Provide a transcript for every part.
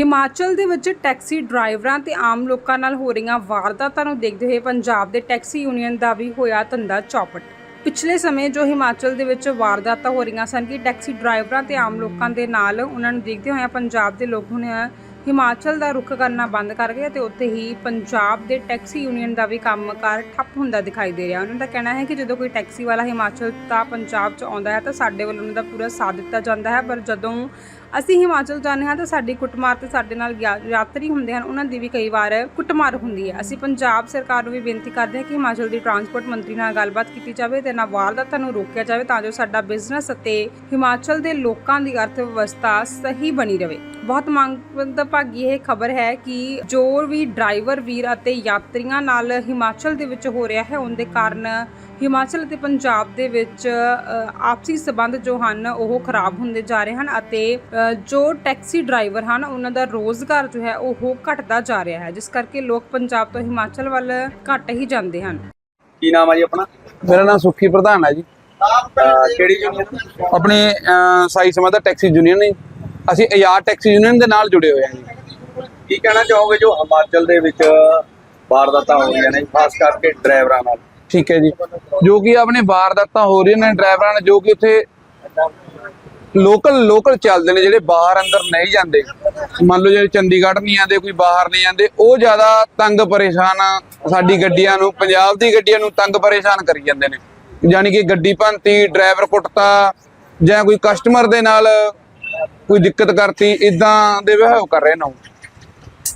ਹਿਮਾਚਲ ਦੇ ਵਿੱਚ ਟੈਕਸੀ ਡਰਾਈਵਰਾਂ ਤੇ ਆਮ ਲੋਕਾਂ ਨਾਲ ਹੋ ਰਹੀਆਂ ਵਾਰਦਾਤਾਂ ਨੂੰ ਦੇਖਦੇ ਹੋਏ ਪੰਜਾਬ ਦੇ ਟੈਕਸੀ ਯੂਨੀਅਨ ਦਾ ਵੀ ਹੋਇਆ ਧੰਦਾ ਚੌਪਟ। ਪਿਛਲੇ ਸਮੇਂ ਜੋ ਹਿਮਾਚਲ ਦੇ ਵਿੱਚ ਵਾਰਦਾਤਾਂ ਹੋ ਰਹੀਆਂ ਸਨ ਕਿ ਟੈਕਸੀ ਡਰਾਈਵਰਾਂ ਤੇ ਆਮ ਲੋਕਾਂ ਦੇ ਨਾਲ ਉਹਨਾਂ ਨੂੰ ਦੇਖਦੇ ਹੋਏ ਪੰਜਾਬ ਦੇ ਲੋਕ ਹੁਣ ਹਿਮਾਚਲ ਦਾ ਰੁਖ ਕਰਨਾ ਬੰਦ ਕਰ ਗਏ ਤੇ ਉੱਥੇ ਹੀ ਪੰਜਾਬ ਦੇ ਟੈਕਸੀ ਯੂਨੀਅਨ ਦਾ ਵੀ ਕੰਮਕਾਰ ਠੱਪ ਹੁੰਦਾ ਦਿਖਾਈ ਦੇ ਰਿਹਾ। ਉਹਨਾਂ ਦਾ ਕਹਿਣਾ ਹੈ ਕਿ ਜਦੋਂ ਕੋਈ ਟੈਕਸੀ ਵਾਲਾ ਹਿਮਾਚਲ ਤਾਂ ਪੰਜਾਬ 'ਚ ਆਉਂਦਾ ਹੈ ਤਾਂ ਸਾਡੇ ਵੱਲੋਂ ਉਹਨਾਂ ਦਾ ਪੂਰਾ ਸਾਥ ਦਿੱਤਾ ਜਾਂਦਾ ਹੈ। ਪਰ ਜਦੋਂ ਅਸੀਂ ਹਿਮਾਚਲ ਜਾਂਦੇ ਹਾਂ ਤਾਂ ਸਾਡੀ ਕੁੱਟਮਾਰ ਤੇ ਸਾਡੇ ਨਾਲ ਯਾਤਰੀ ਹੁੰਦੇ ਹਨ, ਉਹਨਾਂ ਦੀ ਵੀ ਕਈ ਵਾਰ ਕੁੱਟਮਾਰ ਹੁੰਦੀ ਹੈ। ਅਸੀਂ ਪੰਜਾਬ ਸਰਕਾਰ ਨੂੰ ਵੀ ਬੇਨਤੀ ਕਰਦੇ ਹਾਂ ਕਿ ਹਿਮਾਚਲ ਦੀ ਟਰਾਂਸਪੋਰਟ ਮੰਤਰੀ ਨਾਲ ਗੱਲਬਾਤ ਕੀਤੀ ਜਾਵੇ ਤੇ ਨਾ ਵਾਰਦਾਤਾਂ ਨੂੰ ਰੋਕਿਆ ਜਾਵੇ ਤਾਂ ਜੋ ਸਾਡਾ ਬਿਜ਼ਨਸ ਅਤੇ ਹਿਮਾਚਲ ਦੇ ਲੋਕਾਂ ਦੀ ਅਰਥ ਵਿਵਸਥਾ ਸਹੀ ਬਣੀ ਰਹੇ। ਬਹੁਤ ਮੰਗਭਾਗੀ ਇਹ ਖਬਰ ਹੈ ਕਿ ਜੋ ਵੀ ਡਰਾਈਵਰ ਵੀਰ ਅਤੇ ਯਾਤਰੀਆਂ ਨਾਲ ਹਿਮਾਚਲ ਦੇ ਵਿੱਚ ਹੋ ਰਿਹਾ ਹੈ, ਉਹਦੇ ਕਾਰਨ ਹਿਮਾਚਲ ਅਤੇ ਪੰਜਾਬ ਦੇ ਵਿੱਚ ਆਪਸੀ ਸਬੰਧ ਜੋ ਹਨ ਉਹ ਖਰਾਬ ਹੁੰਦੇ ਜਾ ਰਹੇ ਹਨ ਅਤੇ ਜੋ ਟੈਕਸੀ ਡਰਾਈਵਰ ਹਨ ਉਹਨਾਂ ਦਾ ਰੋਜ਼ਗਾਰ ਜੋ ਹੈ ਉਹ ਘਟਦਾ ਜਾ ਰਿਹਾ ਹੈ ਜਿਸ ਕਰਕੇ ਲੋਕ ਪੰਜਾਬ ਤੋਂ ਹਿਮਾਚਲ ਵੱਲ ਘੱਟ ਹੀ ਜਾਂਦੇ ਹਨ। ਕੀ ਨਾਮ ਆ ਜੀ ਆਪਣਾ? ਮੇਰਾ ਨਾਮ ਸੁੱਖੀ ਪ੍ਰਧਾਨ ਹੈ ਜੀ। ਕਿਹੜੀ ਯੂਨੀਅਨ ਆਪਣੇ ਸਾਈ ਸਮਾਂ ਦਾ ਟੈਕਸੀ ਯੂਨੀਅਨ ਨੇ ਅਸੀਂ ਆਜ਼ਾਦ ਟੈਕਸੀ ਯੂਨੀਅਨ ਦੇ ਨਾਲ ਜੁੜੇ ਹੋਏ ਹਾਂ ਜੀ। ਕੀ ਕਹਿਣਾ ਚਾਹੋਗੇ ਜੋ ਹਿਮਾਚਲ ਦੇ ਵਿੱਚ ਵਾਰਦਾਤਾਂ ਹੋ ਰਹੀਆਂ ਨੇ ਖਾਸ ਕਰਕੇ ਡਰਾਈਵਰਾਂ ਨਾਲ? ਠੀਕ ਹੈ ਜੀ। ਜੋ ਕਿ ਆਪਣੇ ਵਾਰਦਾਤਾਂ ਹੋ ਰਹੀਆਂ ਨੇ ਡਰਾਈਵਰਾਂ ਨੇ ਜੋ ਕਿ ਉੱਥੇ ਲੋਕਲ ਲੋਕਲ ਚੱਲਦੇ ਨੇ, ਜਿਹੜੇ ਬਾਹਰ ਅੰਦਰ ਨਹੀਂ ਜਾਂਦੇ। ਮੰਨ ਲਓ ਜਿਹੜੇ ਚੰਡੀਗੜ੍ਹ ਨਹੀਂ ਆਉਂਦੇ, ਕੋਈ ਬਾਹਰ ਨਹੀਂ ਜਾਂਦੇ ਉਹ ਜ਼ਿਆਦਾ ਤੰਗ ਪਰੇਸ਼ਾਨ ਸਾਡੀ ਗੱਡੀਆਂ ਨੂੰ, ਪੰਜਾਬ ਦੀ ਗੱਡੀਆਂ ਨੂੰ ਤੰਗ ਪਰੇਸ਼ਾਨ ਕਰੀ ਜਾਂਦੇ ਨੇ। ਯਾਨੀ ਕਿ ਗੱਡੀ ਭੰਤੀ ਡਰਾਈਵਰ ਕੁੱਟਤਾ, ਜਾਂ ਕੋਈ ਕਸਟਮਰ ਦੇ ਨਾਲ ਕੋਈ ਦਿੱਕਤ ਕਰਤੀ ਇਦਾਂ ਦੇ ਵਿਹਾਰ ਕਰ ਰਹੇ ਨੇ ਉਹ।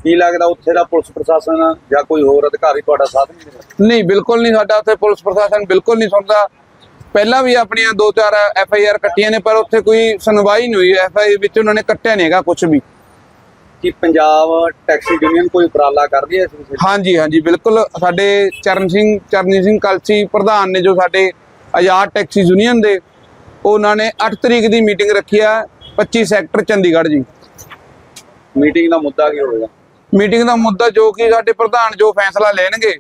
ਕੀ ਲੱਗਦਾ ਉੱਥੇ ਦਾ ਪੁਲਿਸ ਪ੍ਰਸ਼ਾਸਨ ਜਾਂ ਕੋਈ ਹੋਰ ਅਧਿਕਾਰੀ ਤੁਹਾਡਾ ਸਾਥ ਨਹੀਂ ਦੇ ਰਿਹਾ? ਨਹੀਂ ਬਿਲਕੁਲ ਨਹੀਂ ਸਾਡਾ ਉੱਥੇ ਪੁਲਿਸ ਪ੍ਰਸ਼ਾਸਨ ਬਿਲਕੁਲ ਨਹੀਂ ਸੁਣਦਾ। ਪਹਿਲਾਂ ਵੀ ਆਪਣੀਆਂ ਦੋ ਚਾਰ ਐਫ ਆਈ ਆਰ ਕੱਟੀਆਂ ਨੇ ਪਰ ਉੱਥੇ ਕੋਈ ਸੁਣਵਾਈ ਨਹੀਂ ਹੋਈ। ਐਫ ਆਈ ਵਿੱਚ ਉਹਨਾਂ ਨੇ ਕੱਟਿਆ ਨਹੀਂ ਹੈਗਾ ਕੁਝ ਵੀ। ਕੀ ਪੰਜਾਬ ਟੈਕਸੀ ਯੂਨੀਅਨ ਕੋਈ ਉਪਰਾਲਾ ਕਰਦੀ ਹੈ ਇਸ ਵਿਸ਼ੇ? ਹਾਂਜੀ ਹਾਂਜੀ ਬਿਲਕੁਲ। ਸਾਡੇ ਚਰਨ ਸਿੰਘ ਚਰਨੀ ਸਿੰਘ ਕਲਸੀ ਪ੍ਰਧਾਨ ਨੇ ਜੋ ਸਾਡੇ ਆਜ਼ਾਦ ਟੈਕਸੀ ਯੂਨੀਅਨ ਦੇ ਉਹਨਾਂ ਨੇ 8 ਤਰੀਕ ਦੀ ਮੀਟਿੰਗ ਰੱਖੀ ਆ 25 ਸੈਕਟਰ ਚੰਡੀਗੜ੍ਹ ਜੀ। ਮੀਟਿੰਗ ਦਾ ਮੁੱਦਾ ਕੀ ਹੋਵੇਗਾ? ਮੀਟਿੰਗ ਦਾ ਮੁੱਦਾ ਜੋ ਕਿ ਸਾਡੇ ਪ੍ਰਧਾਨ ਜੋ ਫੈਸਲਾ ਲੈਣਗੇ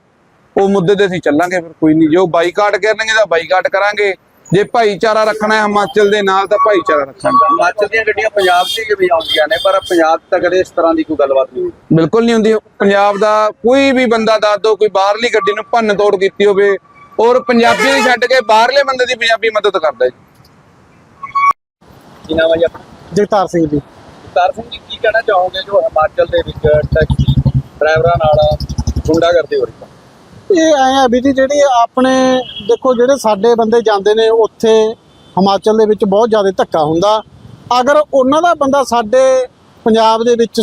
ਉਹ ਮੁੱਦੇ ਤੇ ਅਸੀਂ ਚੱਲਾਂਗੇ ਫਿਰ ਕੋਈ ਨਹੀਂ। ਜੋ ਬਾਈਕਾਟ ਕਰਨਗੇ ਤਾਂ ਬਾਈਕਾਟ ਕਰਾਂਗੇ। ਜੇ ਭਾਈਚਾਰਾ ਰੱਖਣਾ ਹੈ ਹਿਮਾਚਲ ਦੇ ਨਾਲ ਤਾਂ ਭਾਈਚਾਰਾ ਰੱਖਾਂਗੇ। ਹਿਮਾਚਲ ਦੀਆਂ ਗੱਡੀਆਂ ਪੰਜਾਬ 'ਚ ਵੀ ਆਉਂਦੀਆਂ ਨੇ ਪਰ ਪੰਜਾਬ 'ਚ ਤਾਂ ਕਦੇ ਇਸ ਤਰ੍ਹਾਂ ਦੀ ਕੋਈ ਗੱਲਬਾਤ ਨਹੀਂ ਬਿਲਕੁਲ ਨਹੀਂ ਹੁੰਦੀ। ਪੰਜਾਬ ਦਾ ਕੋਈ ਵੀ ਬੰਦਾ ਦੱਸ ਦੋ ਕੋਈ ਬਾਹਰਲੀ ਗੱਡੀ ਨੂੰ ਭੰਨ ਤੋੜ ਕੀਤੀ ਹੋਵੇ ਔਰ ਪੰਜਾਬੀ ਨੂੰ ਛੱਡ ਕੇ ਬਾਹਰਲੇ ਬੰਦੇ ਦੀ ਪੰਜਾਬੀ ਮਦਦ ਕਰਦਾ ਜੀ। ਕੀ ਨਾਮ ਹੈ ਜੀ ਆਪਣਾ? ਜਗਤਾਰ ਸਿੰਘ ਜੀ। ਸਰ ਸਿੰਘ ਜੀ, ਕੀ ਕਹਿਣਾ ਚਾਹੋਗੇ ਜੋ ਹਿਮਾਚਲ ਦੇ ਵਿੱਚ ਟੈਕਸੀ ਡਰਾਈਵਰਾਂ ਨਾਲ ਗੁੰਡਾਗਰਦੀ ਹੋ ਰਹੀ ਹੈ? ਇਹ ਐ ਆ ਵੀ ਜੀ, ਜਿਹੜੀ ਆਪਣੇ, ਦੇਖੋ ਜਿਹੜੇ ਸਾਡੇ ਬੰਦੇ ਜਾਂਦੇ ਨੇ, ਉੱਥੇ ਹਿਮਾਚਲ ਦੇ ਵਿੱਚ ਬਹੁਤ ਜ਼ਿਆਦਾ ਧੱਕਾ ਹੁੰਦਾ। ਅਗਰ ਉਹਨਾਂ ਦਾ ਬੰਦਾ ਸਾਡੇ ਪੰਜਾਬ ਦੇ ਵਿੱਚ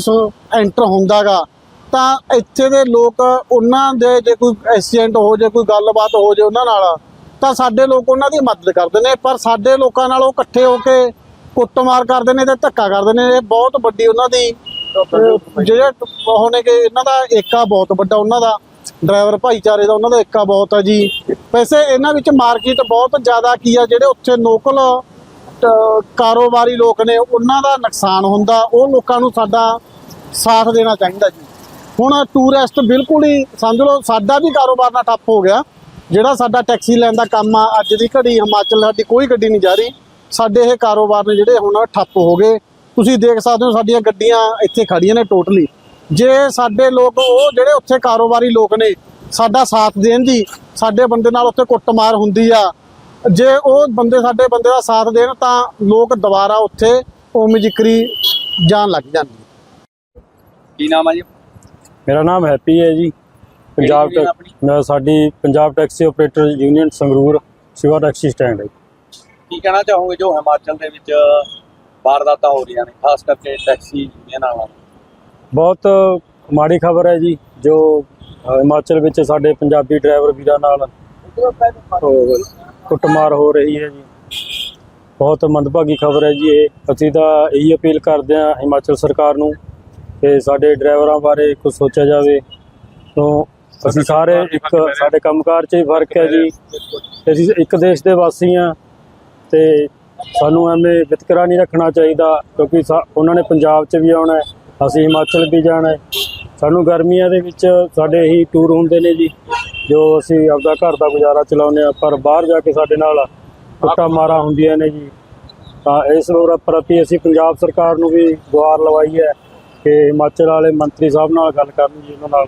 ਐਂਟਰ ਹੁੰਦਾਗਾ, ਤਾਂ ਇੱਥੇ ਦੇ ਲੋਕ, ਉਹਨਾਂ ਦੇ ਜੇ ਕੋਈ ਐਕਸੀਡੈਂਟ ਹੋ ਜੇ, ਕੋਈ ਗੱਲਬਾਤ ਹੋ ਜੇ ਉਹਨਾਂ ਨਾਲ, ਤਾਂ ਸਾਡੇ ਲੋਕ ਉਹਨਾਂ ਦੀ ਮਦਦ ਕਰਦੇ ਨੇ। ਪਰ ਸਾਡੇ ਲੋਕਾਂ ਨਾਲ ਉਹ ਇਕੱਠੇ ਹੋ ਕੇ ਕੁੱਟਮਾਰ ਕਰਦੇ ਨੇ ਤੇ ਧੱਕਾ ਕਰਦੇ ਨੇ। ਇਹ ਬਹੁਤ ਵੱਡੀ ਉਹਨਾਂ ਦੀ ਅਹ, ਜਿਹੜੇ ਉਹ ਨੇ ਕਿ ਇਹਨਾਂ ਦਾ ਏਕਾ ਬਹੁਤ ਵੱਡਾ ਉਹਨਾਂ ਦਾ ਡਰਾਈਵਰ ਭਾਈਚਾਰੇ ਦਾ ਉਹਨਾਂ ਦਾ ਏਕਾ ਬਹੁਤ ਆ ਜੀ। ਵੈਸੇ ਇਹਨਾਂ ਵਿੱਚ ਮਾਰਕੀਟ ਬਹੁਤ ਜ਼ਿਆਦਾ ਕੀ ਆ ਜਿਹੜੇ ਉੱਥੇ ਲੋਕਲ ਕਾਰੋਬਾਰੀ ਲੋਕ ਨੇ ਉਹਨਾਂ ਦਾ ਨੁਕਸਾਨ ਹੁੰਦਾ। ਉਹ ਲੋਕਾਂ ਨੂੰ ਸਾਡਾ ਸਾਥ ਦੇਣਾ ਚਾਹੀਦਾ ਜੀ। ਹੁਣ ਟੂਰਿਸਟ ਬਿਲਕੁਲ ਹੀ ਸਮਝ ਲਓ ਸਾਡਾ ਵੀ ਕਾਰੋਬਾਰ ਨਾਲ ਠੱਪ ਹੋ ਗਿਆ। ਜਿਹੜਾ ਸਾਡਾ ਟੈਕਸੀ ਲੈਣ ਦਾ ਕੰਮ ਆ ਅੱਜ ਦੀ ਘੜੀ ਹਿਮਾਚਲ ਸਾਡੀ ਕੋਈ ਗੱਡੀ ਨਹੀਂ ਜਾ ਰਹੀ। ਸਾਡੇ ਇਹ ਕਾਰੋਬਾਰ ਨੇ ਜਿਹੜੇ ਹੁਣ ਠੱਪ ਹੋ ਗਏ। ਤੁਸੀਂ ਦੇਖ ਸਕਦੇ ਹੋ ਸਾਡੀਆਂ ਗੱਡੀਆਂ ਇੱਥੇ ਖੜੀਆਂ ਨੇ ਟੋਟਲੀ। ਜੇ ਸਾਡੇ ਲੋਕ ਉਹ ਜਿਹੜੇ ਉੱਥੇ ਕਾਰੋਬਾਰੀ ਲੋਕ ਨੇ ਸਾਡਾ ਸਾਥ ਦੇਣ ਜੀ ਸਾਡੇ ਬੰਦੇ ਨਾਲ ਉੱਥੇ ਕੁੱਟਮਾਰ ਹੁੰਦੀ ਆ। ਜੇ ਉਹ ਬੰਦੇ ਸਾਡੇ ਬੰਦੇ ਦਾ ਸਾਥ ਦੇਣ ਤਾਂ ਲੋਕ ਦੁਬਾਰਾ ਉੱਥੇ ਉਵੇਂ ਜ਼ਿਕਰੀ ਜਾਣ ਲੱਗ ਜਾਂਦੇ। ਕੀ ਨਾਮ ਹੈ ਜੀ? ਮੇਰਾ ਨਾਮ ਹੈਪੀ ਹੈ ਜੀ। ਪੰਜਾਬ ਟੈਕ- ਸਾਡੀ Punjab taxi operator union Sangrur ਸਿਵਾ ਟੈਕਸੀ ਸਟੈਂਡ ਹੈ ਕੀ ਕਹਿਣਾ ਚਾਹੋਗੇ ਜੋ ਹਿਮਾਚਲ ਦੇ ਵਿੱਚ ਵਾਰਦਾਤਾਂ ਹੋ ਰਹੀਆਂ ਨੇ ਖਾਸ ਕਰਕੇ ਟੈਕਸੀ ਯੂਨੀਅਨ ਵਾਲਾ ਬਹੁਤ ਮਾੜੀ ਖਬਰ ਹੈ ਜੀ ਜੋ ਹਿਮਾਚਲ ਵਿੱਚ ਸਾਡੇ ਪੰਜਾਬੀ ਡਰਾਈਵਰ ਵੀਰਾਂ ਨਾਲ ਕੁੱਟਮਾਰ ਹੋ ਰਹੀ ਹੈ ਜੀ। ਬਹੁਤ ਮੰਦਭਾਗੀ ਖਬਰ ਹੈ ਜੀ ਇਹ। ਅਸੀਂ ਤਾਂ ਇਹੀ ਅਪੀਲ ਕਰਦੇ ਹਾਂ ਹਿਮਾਚਲ ਸਰਕਾਰ ਨੂੰ ਕਿ ਸਾਡੇ ਡਰਾਈਵਰਾਂ ਬਾਰੇ ਕੁਝ ਸੋਚਿਆ ਜਾਵੇ। ਤੋਂ ਅਸੀਂ ਸਾਰੇ ਇੱਕ ਸਾਡੇ ਕੰਮਕਾਰ 'ਚ ਹੀ ਫ਼ਰਕ ਹੈ ਜੀ। ਅਸੀਂ ਇੱਕ ਦੇਸ਼ ਦੇ ਵਾਸੀ ਹਾਂ। ਤੇ ਸਾਨੂੰ ਐਵੇਂ ਵਿਤਕਰਾ ਨਹੀਂ ਰੱਖਣਾ ਚਾਹੀਦਾ, ਕਿਉਂਕਿ ਸਾ- ਉਹਨਾਂ ਨੇ ਪੰਜਾਬ 'ਚ ਵੀ ਆਉਣਾ ਅਸੀਂ ਹਿਮਾਚਲ ਵੀ ਜਾਣਾ ਸਾਨੂੰ ਗਰਮੀਆਂ ਦੇ ਵਿੱਚ ਸਾਡੇ ਹੀ ਟੂਰ ਹੁੰਦੇ ਨੇ ਜੀ, ਜੋ ਅਸੀਂ ਆਪਦਾ ਘਰ ਦਾ ਗੁਜ਼ਾਰਾ ਚਲਾਉਂਦੇ ਆ ਪਰ ਬਾਹਰ ਜਾ ਕੇ ਸਾਡੇ ਨਾਲ ਕੁੱਟਾ ਮਾਰਾ ਹੁੰਦੀਆਂ ਨੇ ਜੀ। ਤਾਂ ਇਸ ਲੋੜ ਪ੍ਰਤੀ ਅਸੀਂ ਪੰਜਾਬ ਸਰਕਾਰ ਨੂੰ ਵੀ ਗੁਹਾਰ ਲਵਾਈ ਹੈ ਕਿ ਹਿਮਾਚਲ ਵਾਲੇ ਮੰਤਰੀ ਸਾਹਿਬ ਨਾਲ ਗੱਲ ਕਰਨ ਜੀ ਉਹਨਾਂ ਨਾਲ।